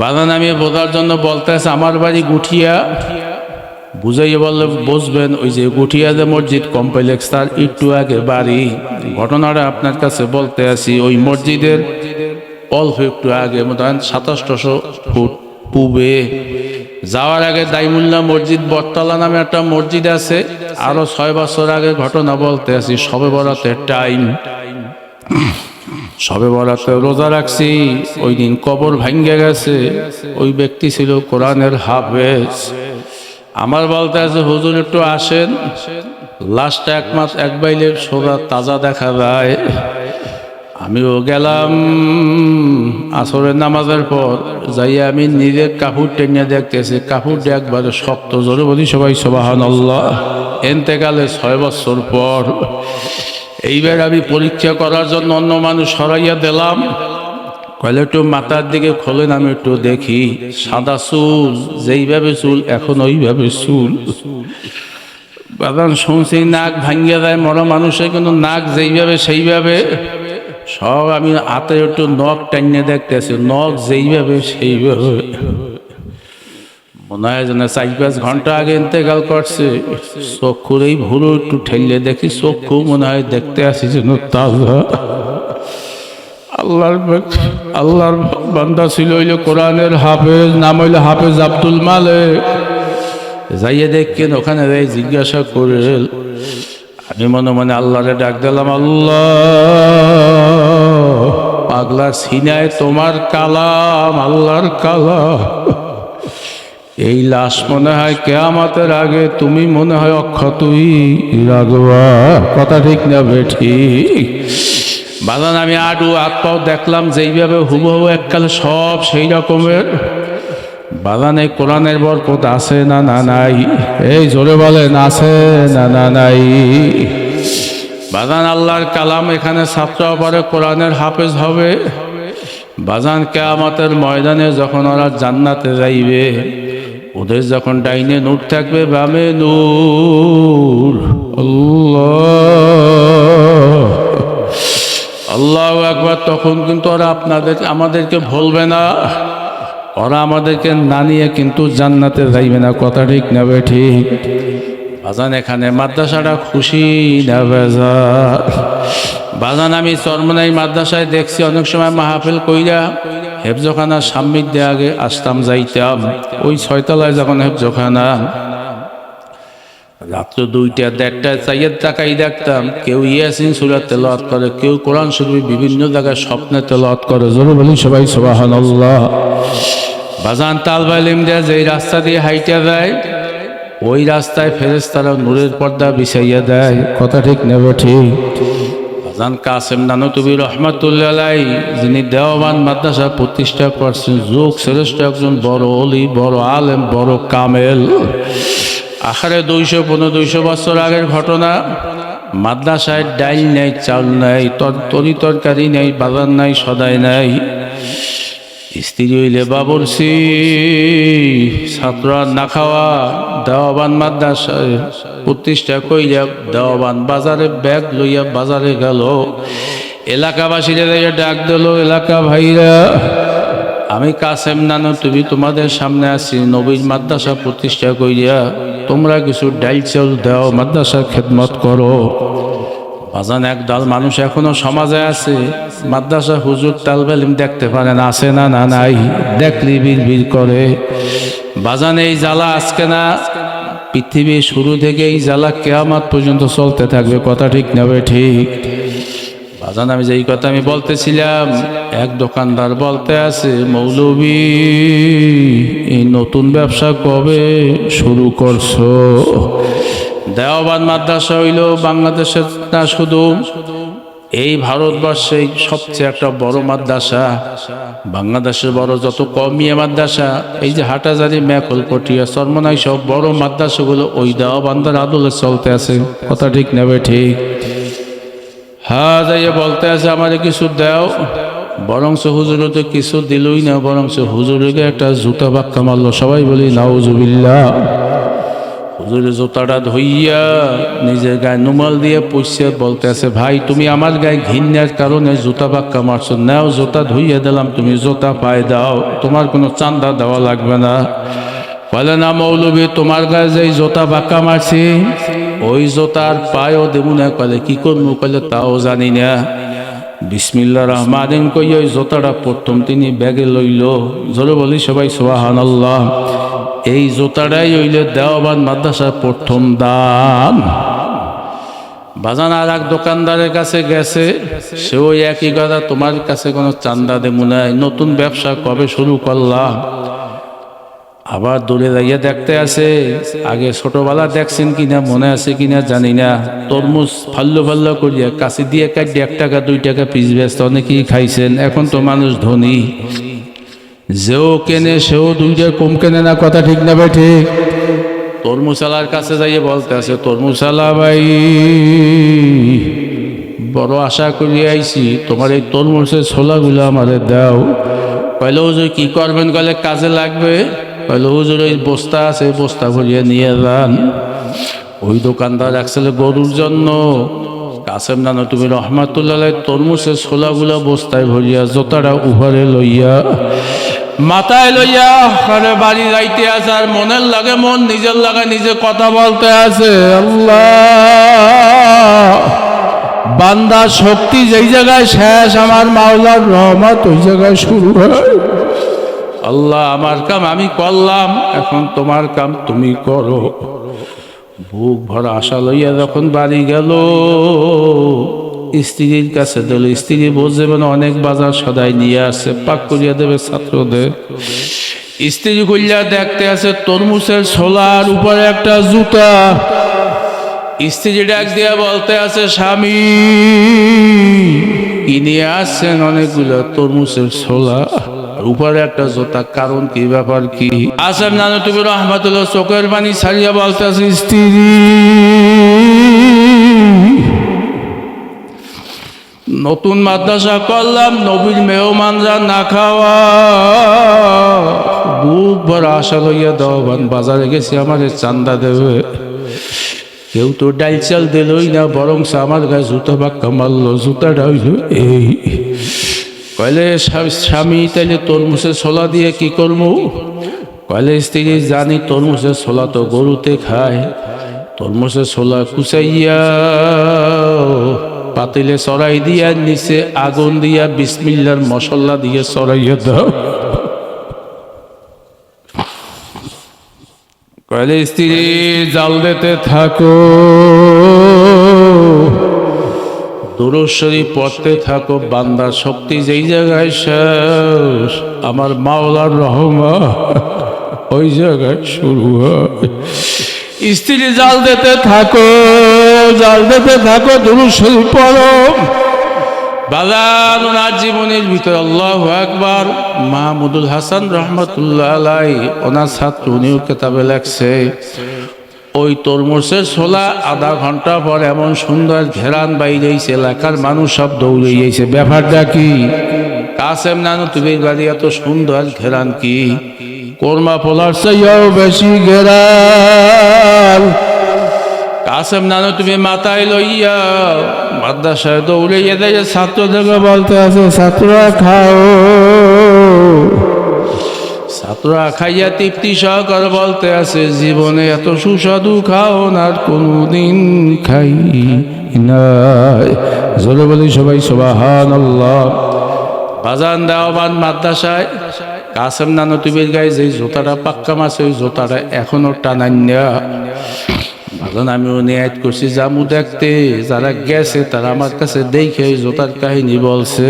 বাগান আমি বোঝার জন্য বলতে আছে আমার বাড়ি গুঠিয়া। বুঝাইয়ে বললে, বুঝবেন, ওই যে গুঠিয়া যে মসজিদ কমপ্লেক্স, তার একটু আগে বাড়ি। ঘটনাটা আপনার কাছে বলতে আছি, ওই মসজিদের অল্প একটু আগে ধরেন সাতাশশো ফুট পূবে। যাওয়ার আগে দাইমুল্লাহ মসজিদ, বটতলা নামে একটা মসজিদ আছে, আরও ছয় বছর আগে ঘটনা বলতে আছি, সবে বরাতের টাইম সবে বরাতে রোজা রাখছি, ওই দিন কবর ভাঙ্গে গেছে, ওই ব্যক্তি ছিল কোরআনের হাফেজ। আমার বলতে আছে, হুজুর, একটু আসেন। লাস্ট এক মাস, এক বাইলে সোজা তাজা দেখা যায়। আমিও গেলাম আসরের নামাজের পর যাই আমি নিজের কাপড় টেনে দেখতেছি, কাপড় একবারে শক্ত জোরে বলি, সবাই সবাহান আল্লাহ এনতেকালে ছয় বছর পর এইবার আমি পরীক্ষা করার জন্য অন্য মানুষ সরাইয়া দিলাম। কইলে একটু মাথার দিকে খোলেন, আমি একটু দেখি। সাদা চুল, যেইভাবে চুল, এখন ওইভাবে চুল। বাদান শুনছি, নাক ভাঙ্গিয়া যায় মরা মানুষের কিন্তু নাক যেইভাবে, সেইভাবে। সব আমি হাতে একটু নখ টাইনে দেখতেছি, নখ যেইভাবে, সেইভাবে। মনে হয় যেন চার পাঁচ ঘণ্টা আগে ইন্তেকাল করছে। চক্ষুর এই ভুরু একটু ঠেললে দেখি চক্ষু মনে হয় দেখতে আসি যেন তাজা। আল্লাহর আল্লাহর বান্দা ছিল হইলে কোরআনের হাফেজ, নাম হইলে হাফেজ আব্দুল মালিক। যাইয়ে দেখেন ওখানে যাই জিজ্ঞাসা করে, আমি মনে মনে আল্লাহরে ডাক দিলাম, আল্লাহ পাগলার সিনায় তোমার কালাম, আল্লাহর কালাম। এই লাশ মনে হয় কেয়ামতের আগে তুমি মনে হয় অক্ষতই রাগবা। কথা ঠিক না বেঠি বাগান আমি আটু হাত পাও দেখলাম যেইভাবে হুবহু এককালে সব সেই রকমের। বাগানে কোরআনের বরকত আছে না না, নাই? এই জোরে বলেন, আছে না না, নাই? বাগান আল্লাহর কালাম এখানে ছাত্র পরে কোরআনের হাফেজ হবে। বাজান, কেয়ামতের ময়দানে যখন ওরা জান্নাতে যাইবে ওদের যখন ডাইনে নূর থাকবে, বামে নূর। আল্লাহ। আল্লাহ একবার তখন কিন্তু ওরা আপনাদের, আমাদেরকে ভুলবে না। ওরা আমাদেরকে না নিয়ে কিন্তু জান্নাতে যাইবে না। কথা ঠিক নেবে ঠিক। বাজান, এখানে মাদ্রাসাটা খুশি না বাজান, আমি চরমনাই মাদ্রাসায় দেখছি, অনেক সময় মাহফিল কইরা হেফজখানার সাম্মির দিয়ে আগে আসতাম যাইতাম। ওই ছয়তলায় যখন হেফজখানা, রাত্র দুইটা দেড়টায় চাইয়ের টাকাই দেখতাম, কেউ ইয়াসিন সুরাত তেলাওয়াত করে, কেউ কোরআন শরীফ বিভিন্ন জায়গায় স্বপ্নে তেলাওয়াত করে। জোরে বলি সবাই সবাহান বাজান তাল বাইলিম দেয় যে রাস্তা দিয়ে হাইটা দেয় ওই রাস্তায় ফেরেস্তারা নূরের পর্দা বিছাইয়া দেয়। কথা ঠিক, নেবে ঠিক। বাজান কাসেম নানতুবি রহমাতুল্লাহ যিনি দেওয়ান মাদ্রাসা প্রতিষ্ঠা করছেন, যোগ শ্রেষ্ঠ একজন বড় অলি, বড় আলেম, বড় কামেল। আখারে দুইশো পনেরো, দুইশো বছর আগের ঘটনা, মাদ্রাসায় ডাইল নেই চাল নেই তরি তরকারি নেই, বাজার নাই, সদাই নাই। স্ত্রী হইলে বাবরসি ছাত্র না খাওয়া, দেওয়াবান মাদ্রাসায় প্রতিষ্ঠা কইয়া দেওয়াবান বাজারে ব্যাগ লইয়া বাজারে গেল। এলাকাবাসীরা ডাক দিল, এলাকা ভাইরা, আমি কাসেম নানো, তুমি তোমাদের সামনে আছি নবীর মাদ্রাসা প্রতিষ্ঠা করিয়া তোমরা কিছু ডাইল চাউল দাও, মাদ্রাসার খেদমত করো। বাজান একদল মানুষ এখনও সমাজে আছে। মাদ্রাসা হুজুর তালবেলিম দেখতে পারেন আছে না না, নাই। দেখলি বীর করে। বাজান এই জ্বালা আজকে না, পৃথিবীর শুরু থেকে এই জ্বালা কেয়ামাত পর্যন্ত চলতে থাকবে, কথা ঠিক নেবে ঠিক। বাজান, আমি যেই কথা আমি বলতেছিলাম, এক দোকানদার বলতে আছে, মৌলবি, এই নতুন ব্যবসা কবে শুরু করছ? দেওয়াবাদ মাদ্রাসা হইল বাংলাদেশের না শুধু, এই ভারতবর্ষে সবচেয়ে একটা বড় মাদ্রাসা, বাংলাদেশের বড় যত কমিয়ে মাদ্রাসা, এই যে হাটাজারি ম্যাকল পটিয়া সরমনাই সব বড় মাদ্রাসাগুলো ওই দেওয়াবান্দার আদলে চলতে আছে। কথা ঠিক নেবে ঠিক। হ্যাঁ যাইয়া বলতে আছে আমারে কিছু দাও। বরংস হুজুরে তো কিছু দিলই না, বরংস হুজুরকে একটা জুতা বাক্কা মারলো। সবাই বলি, নাউজুবিল্লাহ। হুজুরের জুতাটা ধইয়া নিজের গায়ে নুমাল দিয়ে পুষছে, বলতে আছে, ভাই, তুমি আমার গায়ে ঘিন্নার কারণে জুতা বাক্কা মারছো। নাও জুতা ধুইয়া দিলাম, তুমি জুতা পায়ে দাও, তোমার কোনো চান্দা দেওয়া লাগবে না। বলে, না মৌলবী, তোমার গায়ে যে জোতা বাক্কা মারছি, ওই জোতার পায়েও দেবো না কলে কি করব কলে তাও জানি না। বিসমিল্লা রহমান কই ওই জোতাটা প্রথম তিনি ব্যাগে লইল। জোরে বলি সবাই সোহান আল্লাহ এই জোতাটাই হইল দেওয়াবান মাদ্রাসার প্রথম দান। বাজান আর এক দোকানদারের কাছে গেছে সেও একই কথা, তোমার কাছে কোনো চান্দা দেবো নাই, নতুন ব্যবসা কবে শুরু করলাম আবার দূরে দাঁড়িয়ে দেখতে আছে আগে ছোটবেলা দেখছেন কিনা, মনে আছে কিনা জানি না। তরমুজ ফাল্লো ফাল্লো করিয়া কাছে দিয়ে কাটি এক টাকা, দুই টাকা পিস ব্যস্ত অনেকেই খাইছেন, এখন তো মানুষ ধনী। যেও কেনে, সেও দুইটা কম কেনে না, কথা ঠিক না ভাই, ঠিক। তরমুসালার কাছে যাইয়ে বলতে আছে তরমুসালা ভাই, বড় আশা করি আইছি, তোমার এই তরমুজের ছোলাগুলো আমারে দাও। কইলে, হুজুর, কি করবেন? কলে কাজে লাগবে। কইলে, হুজুর ওই বস্তা আছে বস্তা ভরিয়ে নিয়ে যান। ওই দোকানদার রাখছিল গরুর জন্য কাসেম নানা, তুমি রহমাতুল্লাহ তরমুজের ছোলাগুলো বস্তায় ভরিয়া জোতাটা উহারে লইয়া, মাথায় লইয়া ঘরে বাড়ি যাইতে আছে আর মনের লাগে মন, নিজের লাগে নিজে কথা বলতে আছে। আল্লাহ! বান্দা শক্তি যেই জায়গায় শেষ, আমার মাওলার রহমত ওই জায়গায় শুরু হয়। আল্লাহ, আমার কাম আমি করলাম, এখন তোমার কাম তুমি করো। বুক ভরা আশা লইয়া যখন বাড়ি গেল, স্ত্রীর কাছে দিল স্ত্রী বোঝে মানে অনেক বাজার সদাই নিয়ে আসে, পাক করিয়া দেবে ছাত্রদের। স্ত্রী কইয়া দেখতে আছে তরমুজের ছোলার উপরে একটা জুতা। স্ত্রী ডাক দিয়া বলতে আছে, স্বামী কি নিয়ে আসছেন অনেকগুলো তরমুজের ছোলা। উপরে একটা জোতা, কারণ কি ব্যাপার কি? আসেন নানু তুমি রহমতুল্লাহ চোখের পানি ছাড়িয়া বলতে আছে স্ত্রী। নতুন মাদ্রাসা করলাম, নবীর মেহমানরা না খাওয়া। বুক ভরা আশা লইয়া দেওয়ান বাজারে গেছি, আমার চান্দা দেবে। কেউ তো ডাল চাল দিলই না, বরং আমার গায়ে জুতো বাক্কা মারলো, জুতাটা হইল এই। কয়লে স্বামী তাইলে তরমুজের ছোলা দিয়ে কি করব কয়লে স্ত্রী জানি তরমুজের ছোলা তো গরুতে খায়। তরমুজের ছোলা কুচাইয়া পাতিলে চড়াই দিয়া নিচে আগুন দিয়া বিসমিল্লার মশলা দিয়ে চড়াইয়া দাও। কয়লে স্ত্রী, জাল দিতে থাকো। দূরস্বরী পড়তে থাকো বান্দার শক্তি যেই জায়গায় শেষ। আমার মাওলার রহমা ওই জায়গায় শুরু হয়। স্ত্রী জাল দিতে থাকো, জাল দিতে থাকো দূরস্বরী পড়ো। বাজার জীবনের ভিতরে আল্লাহ একবার মাহমুদুল হাসান রহমতুল্লাহ আলাই ওনার ছাত্র, উনিও কেতাবে লেখছে। ওই তরমুজের ছোলা আধা ঘণ্টা পর এমন সুন্দর ঘেরান বাইরেছে, এলাকার মানুষ সব দৌড়ে গিয়েছে। ব্যাপারটা কি? কাসেম নানু, তুমি বাড়ি এত সুন্দর ঘেরান কি? কোরমা পোলার চাইয়াও বেশি ঘেরান। কাসেম নানু, তুমি মাথায় লইয়া মাদ্রাসায় দৌড়ে গিয়ে ছাত্রদেরকে বলতে আছে, ছাত্ররা খাও। ছাত্ররা খাইয়া তৃপ্তি সহকারে বলতে আছে, জীবনে এত সুস্বাদু খাও না আর কোনদিন খাই নাই। জোরে বলি সবাই সবাহান বাজান দেওয়াবান মাদ্রাসায়, কাসেম নানু তুমির গায়ে যে জোতাটা পাক্কা মাছ, ওই জোতাটা এখনও টানান্যা ভালো আমিও নিয়াত করছি জামু দেখতে, যারা গেছে তারা আমার কাছে দেখে ওই জোতার কাহিনী বলছে।